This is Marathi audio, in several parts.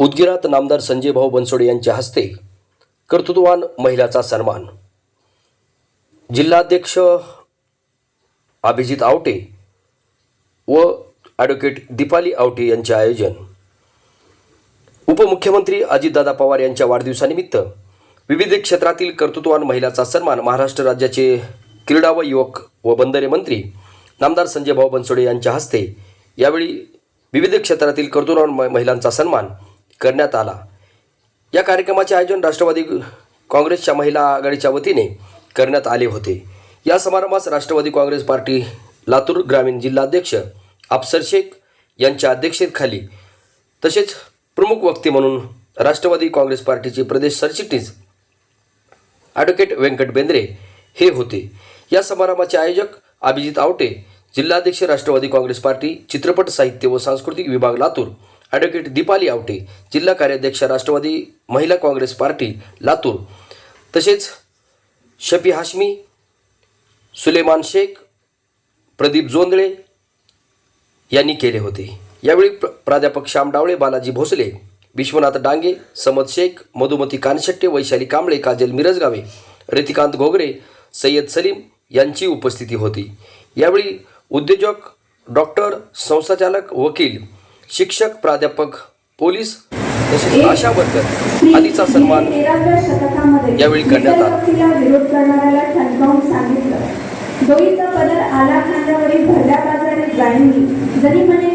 उदगिरात नामदार संजय भाऊ बनसोडे यांच्या हस्ते कर्तृत्ववान महिलाचा सन्मान. जिल्हाध्यक्ष अभिजित आवटे व ॲडव्होकेट दीपाली आवटे यांचे आयोजन. उपमुख्यमंत्री अजितदादा पवार यांच्या वाढदिवसानिमित्त विविध क्षेत्रातील कर्तृत्ववान महिलाचा सन्मान महाराष्ट्र राज्याचे क्रीडा व युवक व बंदरे मंत्री नामदार संजय भाऊ बनसोडे यांच्या हस्ते यावेळी विविध क्षेत्रातील कर्तृत्ववान महिलांचा सन्मान करण्यात आला. या कार्यक्रमाचे आयोजन राष्ट्रवादी काँग्रेसच्या महिला आघाडीच्या वतीने करण्यात आले होते. या समारंभास राष्ट्रवादी काँग्रेस पार्टी लातूर ग्रामीण जिल्हाध्यक्ष अफसर शेख यांच्या अध्यक्षतेखाली तसेच प्रमुख वक्ते म्हणून राष्ट्रवादी काँग्रेस पार्टीचे प्रदेश सरचिटणीस ॲडव्होकेट व्यंकट बेंद्रे हे होते. या समारंभाचे आयोजक अभिजित आवटे जिल्हाध्यक्ष राष्ट्रवादी काँग्रेस पार्टी चित्रपट साहित्य व सांस्कृतिक विभाग लातूर ॲडव्होकेट दीपाली आवटे जिल्हा कार्याध्यक्ष राष्ट्रवादी महिला काँग्रेस पार्टी लातूर. तसेच शफी हाशमी सुलेमान शेख प्रदीप जोंदळे यांनी केले होते. यावेळी प्र प्राध्यापक श्याम डावळे बालाजी भोसले विश्वनाथ डांगे समद शेख मधुमती कानशेट्टे वैशाली कांबळे काजल मिरजगावे रितिकांत घोगरे सय्यद सलीम यांची उपस्थिती होती. यावेळी उद्योजक डॉक्टर संस्थाचालक वकील शिक्षक प्राध्यापक पोलीस तसेच आशा वर्कर आदीचा सन्मान यावेळी करण्यात आला.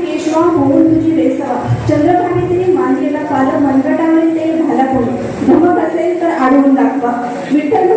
केशवा होऊन तुझी रेसवा चंद्रभागी तिने मानलेला पाल मनगटावरील ते घाला कोणी. धमक असेल तर आडवून दाखवा. विठ्ठल